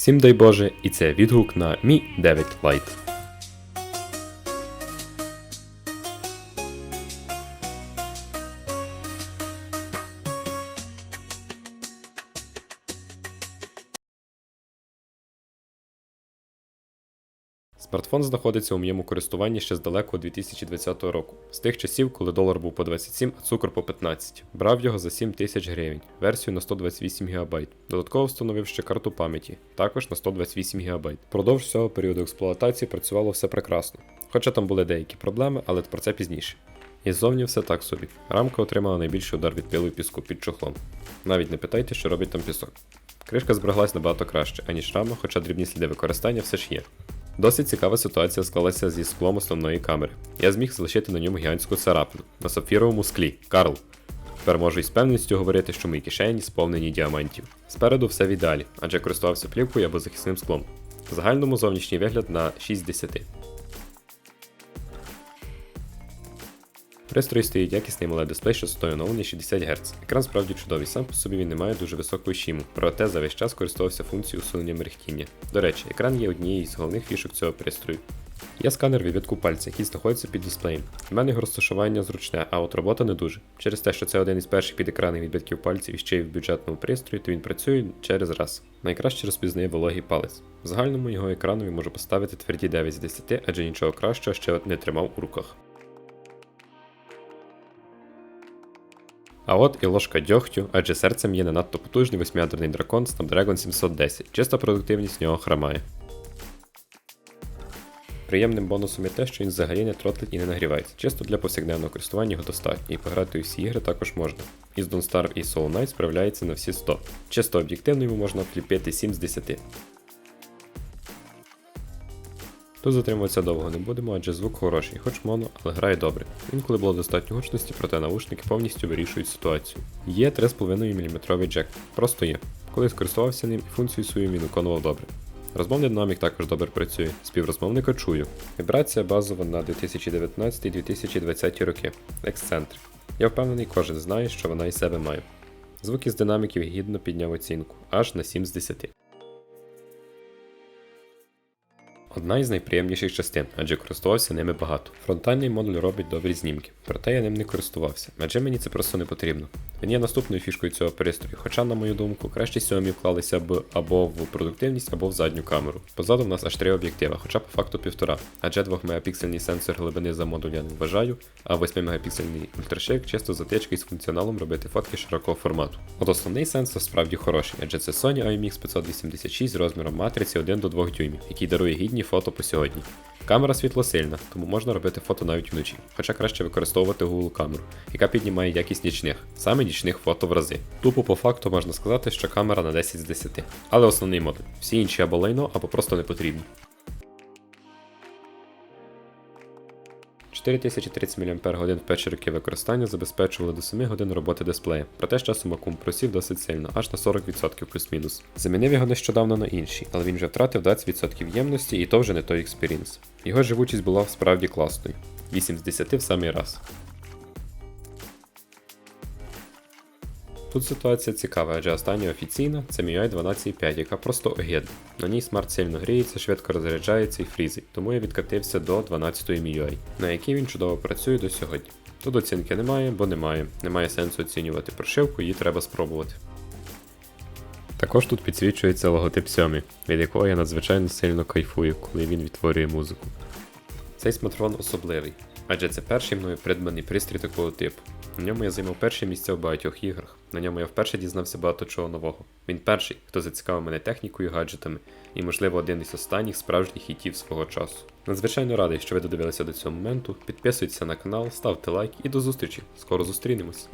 Всім дай Боже, і це відгук на Mi 9 Lite. Смартфон знаходиться у моєму користуванні ще з далекого 2020 року, з тих часів, коли долар був по 27, а цукор по 15. Брав його за 7 тисяч гривень, версію на 128 ГБ. Додатково встановив ще карту пам'яті, також на 128 ГБ. Продовж всього періоду експлуатації працювало все прекрасно. Хоча там були деякі проблеми, але про це пізніше. І ззовні все так собі. Рамка отримала найбільший удар від пилу піску під чохлом. Навіть не питайте, що робить там пісок. Кришка збереглась набагато краще, аніж рама, хоча дрібні сліди використання все ж є. Досить цікава ситуація склалася зі склом основної камери. Я зміг залишити на ньому гігантську царапину на сапфіровому склі. Карл. Тепер можу із певністю говорити, що мої кишені сповнені діамантів. Спереду все в ідеалі, адже користувався плівкою або захисним склом. В загальному зовнішній вигляд на 6 з 10. Пристрій стоїть якісний moled дисплей, що оновлений 60 Гц. Екран справді чудовий, сам по собі він не має дуже високої щіму, проте за весь час користувався функцією усунення мерехтіння. До речі, екран є однією з головних фішок цього пристрою. Є сканер відбитку пальця, який знаходиться під дисплеєм. У мене його розташування зручне, а от робота не дуже. Через те, що це один із перших підекранних відбитків пальців і ще й в бюджетному пристрої, то він працює через раз. Найкраще розпізнає вологий палець. В загальному його екранові можу поставити тверді 9 з 10, адже нічого кращого ще не тримав у руках. А от і ложка дьогтю, адже серцем є не надто потужний восьмиядерний дракон Snapdragon 710, чиста продуктивність нього хромає. Приємним бонусом є те, що він взагалі не тротлить і не нагрівається. Чисто для повсякденного користування його достатньо, і пограти у всі ігри також можна. Із Don't Starve і Soul Knight справляється на всі 100. Чисто об'єктивно йому можна вліпити 7 з 10. Тут затримуватися довго не будемо, адже звук хороший, хоч моно, але грає добре. Інколи було достатньо гучності, проте наушники повністю вирішують ситуацію. Є 3,5 мм джек, просто є. Коли скористувався ним і функцію свою він виконував добре. Розмовний динамік також добре працює, співрозмовника чую. Вібрація базова на 2019-2020 роки. Ексцентрик. Я впевнений, кожен знає, що вона із себе має. Звук із динаміків гідно підняв оцінку аж на 7 з 10. Одна із найприємніших частин, адже користувався ними багато. Фронтальний модуль робить добрі знімки, проте я ним не користувався, адже мені це просто не потрібно. Він є наступною фішкою цього пристрою, хоча, на мою думку, краще сьомі вклалися б або в продуктивність, або в задню камеру. Позаду в нас аж три об'єктива, хоча по факту півтора, адже 2-мегапіксельний сенсор глибини за модуль я не вважаю, а 8-мегапіксельний ультрашик чисто затички з функціоналом робити фотки широкого формату. От основний сенсор справді хороший, адже це Sony IMX 586 з розміром матриці 1 до 2 дюймів, який дарує гідні фото по сьогодні. Камера світлосильна, тому можна робити фото навіть вночі, хоча краще використовувати Google камеру, яка піднімає якість нічних, саме нічних фото в рази. Тупо по факту можна сказати, що камера на 10 з 10. Але основний модуль. Всі інші або лайно, або просто не потрібні. 4030 мАч в перші роки використання забезпечували до 7 годин роботи дисплея, проте з часом акум просів досить сильно, аж на 40% плюс-мінус. Замінив його нещодавно на інший, але він вже втратив 20% ємності і то вже не той експірінс. Його живучість була справді класною. 8 з 10 в самий раз. Тут ситуація цікава, адже остання офіційна це MIUI 12.5, яка просто огидна. На ній смарт сильно гріється, швидко розряджається і фрізить, тому я відкатився до 12 MIUI, на якій він чудово працює до сьогодні. Тут оцінки немає, бо немає. Немає сенсу оцінювати прошивку, її треба спробувати. Також тут підсвічується логотип Xiaomi, від якого я надзвичайно сильно кайфую, коли він відтворює музику. Цей смартфон особливий, адже це перший мною придбаний пристрій такого типу. На ньому я займав перше місце в багатьох іграх. На ньому я вперше дізнався багато чого нового. Він перший, хто зацікавив мене технікою, гаджетами, і, можливо, один із останніх справжніх хітів свого часу. Надзвичайно радий, що ви додивилися до цього моменту. Підписуйтеся на канал, ставте лайк і до зустрічі. Скоро зустрінемось.